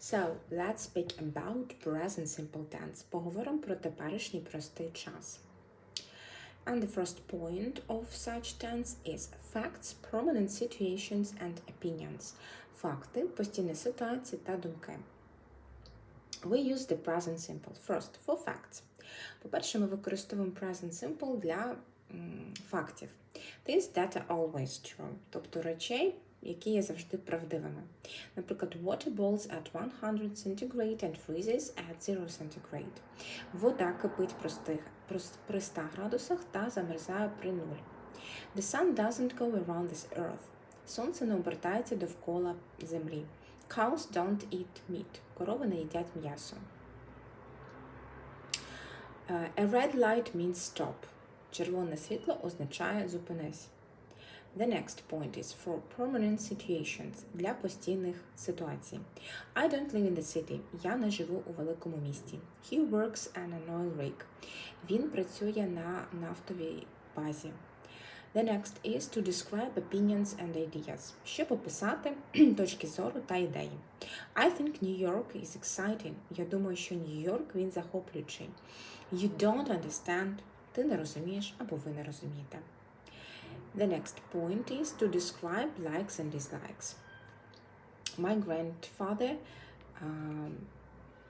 So, let's speak about present simple tense. Поговоримо про теперішній простий час. And the first point of such tense is facts, prominent situations and opinions. Факти, постійні ситуації та думки. We use the present simple first for facts. По-перше, ми використовуємо present simple для м, фактів. Things that always true, тобто речей, які є завжди правдивими. Наприклад, water boils at 100 centigrade and freezes at 0 centigrade. Вода кипить при 100 градусах та замерзає при 0. The sun doesn't go around this earth. Сонце не обертається довкола землі. Cows don't eat meat. Корови не їдять м'ясо. Е, A red light means stop. Червоне світло означає зупинись. The next point is for permanent situations для постійних ситуацій. I don't live in the city. Я не живу у великому місті. He works on an oil rig. Він працює на нафтовій базі. The next is to describe opinions and ideas. Щоб описати точки зору та ідеї. I think New York is exciting. Я думаю, що Нью-Йорк він захоплюючий. You don't understand. Ти не розумієш або ви не розумієте. The next point is to describe likes and dislikes. My grandfather um,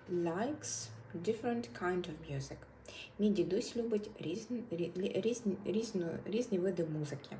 likes different kind of music. Мій дідусь любить різні, різні, різні, різні види музики.